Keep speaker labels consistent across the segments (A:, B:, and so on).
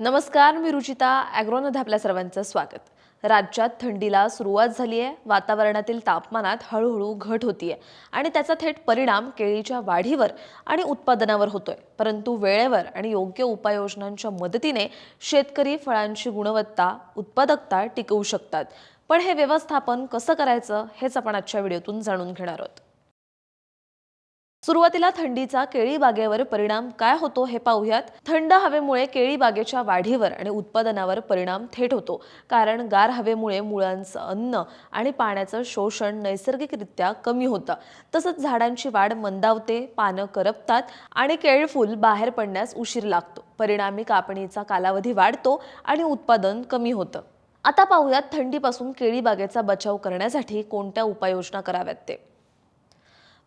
A: नमस्कार मी रुचिता ॲग्रोनमध्ये आपल्या सर्वांचं स्वागत. राज्यात थंडीला सुरुवात झाली आहे वातावरणातील तापमानात हळूहळू घट होतीये आणि त्याचा थेट परिणाम केळीच्या वाढीवर आणि उत्पादनावर होतोय. परंतु वेळेवर आणि योग्य उपाययोजनांच्या मदतीने शेतकरी फळांची गुणवत्ता उत्पादकता टिकवू शकतात. पण हे व्यवस्थापन कसं करायचं हेच आपण आजच्या व्हिडिओतून जाणून घेणार आहोत. सुरुवातीला थंडीचा केळी बागेवर परिणाम काय होतो हे पाहूयात. थंड हवेमुळे केळी बागेच्या वाढीवर आणि उत्पादनावर परिणाम थेट होतो. कारण गार हवेमुळे मुळांचं अन्न आणि पाण्याचं शोषण नैसर्गिकरित्या कमी होतं. तसंच झाडांची वाढ मंदावते पानं करपतात आणि केळफूल बाहेर पडण्यास उशीर लागतो. परिणामी कापणीचा कालावधी वाढतो आणि उत्पादन कमी होतं. आता पाहूयात थंडीपासून केळी बागेचा बचाव करण्यासाठी कोणत्या उपाययोजना कराव्यात ते?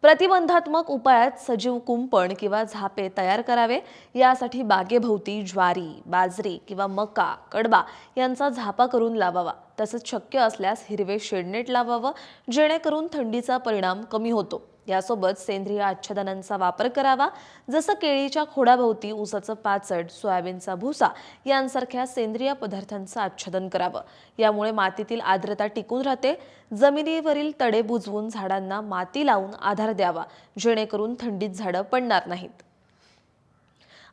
A: प्रतिबंधात्मक उपायात सजीव कुंपण किंवा झापे तयार करावे. यासाठी बागेभोवती ज्वारी बाजरी किंवा मका कडबा यांचा झापा करून लावावा. तसंच शक्य असल्यास हिरवे शेडनेट लावावं जेणेकरून थंडीचा परिणाम कमी होतो. यासोबत सेंद्रिय आच्छादनांचा वापर करावा जसं केळीच्या खोडाभोवती ऊसाचं पाचड सोयाबीनचा भुसा यांसारख्या सेंद्रिय पदार्थांचं आच्छादन करावं. यामुळे मातीतील आर्द्रता टिकून राहते. जमिनीवरील तडे बुजवून झाडांना माती लावून आधार द्यावा जेणेकरून थंडीत झाडं पडणार नाहीत.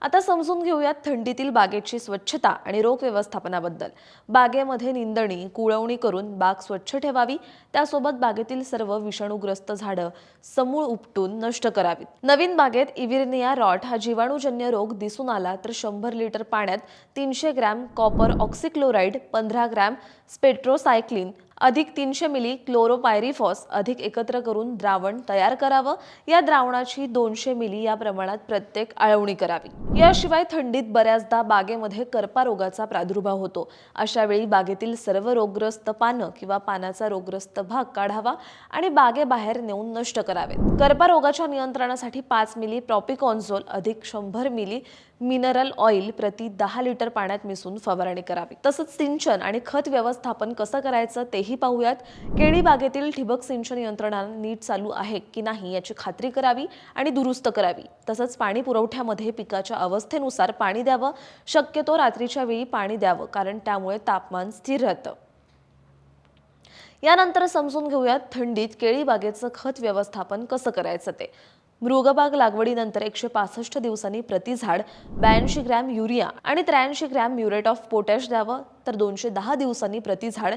A: आता समजून घेऊयात थंडीतील बागेची स्वच्छता आणि रोग व्यवस्थापनाबद्दल. बागेमध्ये निंदणी कुळवणी करून बाग स्वच्छ ठेवावी. त्यासोबत बागेतील सर्व विषाणूग्रस्त झाडं समूळ उपटून नष्ट करावीत. नवीन बागेत इव्हिरनिया रॉट हा जीवाणूजन्य रोग दिसून आला तर शंभर लिटर पाण्यात तीनशे ग्रॅम कॉपर ऑक्सिक्लोराईड पंधरा ग्रॅम स्पेट्रोसायक्लिन अधिक तीनशे मिली क्लोरोपायरिफॉस अधिक एकत्र करून द्रावण तयार करावं. या द्रावणाची दोनशे मिली या प्रमाणात प्रत्येक आळवणी करावी. याशिवाय थंडीत बऱ्याचदा बागेमध्ये करपा रोगाचा प्रादुर्भाव होतो. अशा वेळी बागेतील सर्व रोगग्रस्त पानं किंवा पानाचा रोगग्रस्त भाग काढावा आणि बागेबाहेर नेऊन नष्ट करावेत. करपा रोगाच्या नियंत्रणासाठी पाच मिली प्रॉपिकॉन्झोल अधिक शंभर मिली मिनरल ऑइल प्रति दहा लिटर पाण्यात मिसळून फवारणी करावी. तसंच सिंचन आणि खत व्यवस्थापन कसं करायचं तेही पाहूयात. केळी बागेतील ठिबक सिंचन यंत्रणा नीट चालू आहे की नाही याची खात्री करावी आणि दुरुस्त करावी. तसंच पाणी पुरवठ्यामध्ये पिकाच्या अवस्थेनुसार पाणी द्यावं. शक्यतो रात्रीच्या वेळी पाणी द्यावं कारण त्यामुळे तापमान स्थिर राहतं. यानंतर समजून घेऊयात थंडीत केळी बागेचं खत व्यवस्थापन कसं करायचं ते. मृगबाग लागवडीनंतर एकशे पासष्ट दिवसांनी प्रति झाड ब्याऐंशी ग्रॅम युरिया आणि त्र्याऐंशी ग्रॅम म्युरेट ऑफ पोटॅश द्यावं. तर दोनशे दहा दिवसांनी प्रति झाड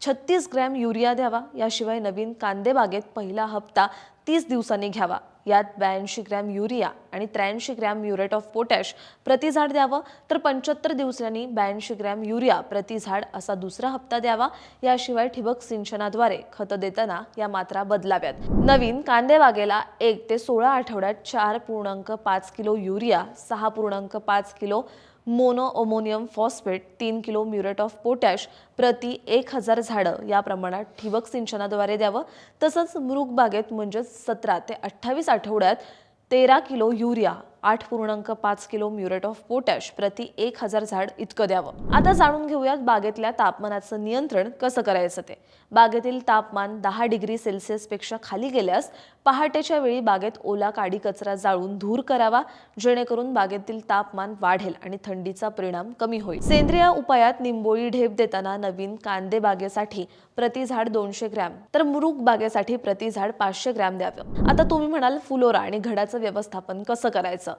A: छत्तीस ग्रॅम युरिया द्यावा. याशिवाय नवीन कांदे बागेत पहिला हप्ता तीस दिवसांनी घ्यावा. यात ब्याऐंशी ग्रॅम युरिया आणि त्र्याऐंशी ग्रॅम म्युरेट ऑफ पोटॅश प्रति झाड द्यावं. तर पंच्याहत्तर दिवसांनी ब्याऐंशी ग्रॅम युरिया प्रति झाड असा दुसरा हप्ता द्यावा. याशिवाय ठिबक सिंचनाद्वारे खतं देताना या मात्रा बदलाव्यात. नवीन कांदे बागेला एक ते सोळा आठवड्यात चार पूर्णांक पाच किलो युरिया सहा पूर्णांक पाच किलो मोनो अमोनियम फॉस्फेट तीन किलो म्युरेट ऑफ पोटॅश प्रति एक हजार झाडं या प्रमाणात ठिबक सिंचनाद्वारे द्यावं. तसंच मृग बागेत म्हणजेच सतरा ते अठ्ठावीस आठवड्यात तेरा किलो युरिया आठ पूर्णांक पाच किलो म्युरेट ऑफ पोटॅश प्रति एक हजार झाड इतकं द्यावं. आता जाणून घेऊयात बागेतल्या तापमानाचं नियंत्रण कसं करायचं ते. बागेतील तापमान दहा डिग्री सेल्सिअसपेक्षा खाली गेल्यास पहाटेच्या वेळी बागेत ओला काडी कचरा जाळून धूर करावा जेणेकरून बागेतील तापमान वाढेल आणि थंडीचा परिणाम कमी होईल. सेंद्रिय उपायात निंबोळी ढेप देताना नवीन कांदे बागेसाठी प्रति झाड दोनशे ग्रॅम तर मुरुग बागेसाठी प्रति झाड पाचशे ग्रॅम द्यावं. आता तुम्ही म्हणाल फुलोरा आणि घडाचं व्यवस्थापन कसं करायचं?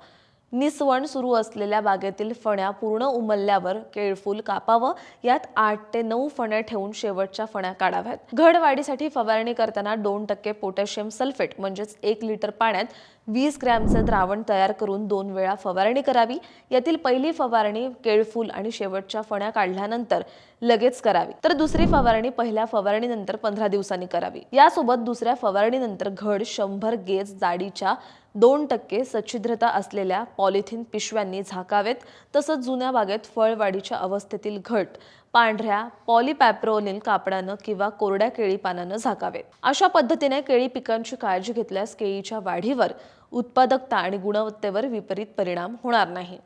A: निसवण सुरू असलेल्या बागेतील फण्या पूर्ण उमलल्यावर केळफूल कापावं. यात आठ ते नऊ फण्या ठेवून शेवटच्या फण्या काढाव्यात. घड वाढीसाठी फवारणी करताना दोन टक्के पोटॅशियम सल्फेट म्हणजेच एक लिटर पाण्यात वीस ग्रॅमचं द्रावण तयार करून दोन वेळा फवारणी करावी. यातील पहिली फवारणी केळफूल आणि शेवटच्या फण्या काढल्यानंतर लगेच करावी. तर दुसरी फवारणी पहिल्या फवारणीनंतर पंधरा दिवसांनी करावी. यासोबत दुसऱ्या फवारणीनंतर घड शंभर गेज जाडीच्या दोन टक्के सच्छिद्रता असलेल्या पॉलिथिन पिशव्यांनी झाकावेत तसंच जुन्या बागेत फळवाढीच्या अवस्थेतील घट पांढऱ्या पॉलिपॅप्रोलिन कापडानं किंवा कोरड्या केळी पानानं झाकावेत. अशा पद्धतीने केळी पिकांची काळजी घेतल्यास केळीच्या वाढीवर उत्पादकता आणि गुणवत्तेवर विपरीत परिणाम होणार नाही.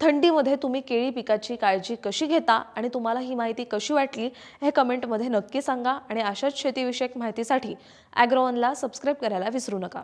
A: थंडीमध्ये तुम्ही केळी पिकाची काळजी कशी घेता आणि तुम्हाला ही माहिती कशी वाटली हे कमेंटमध्ये नक्की सांगा आणि अशाच शेतीविषयक माहितीसाठी ॲग्रोवनला सबस्क्राईब करायला विसरू नका.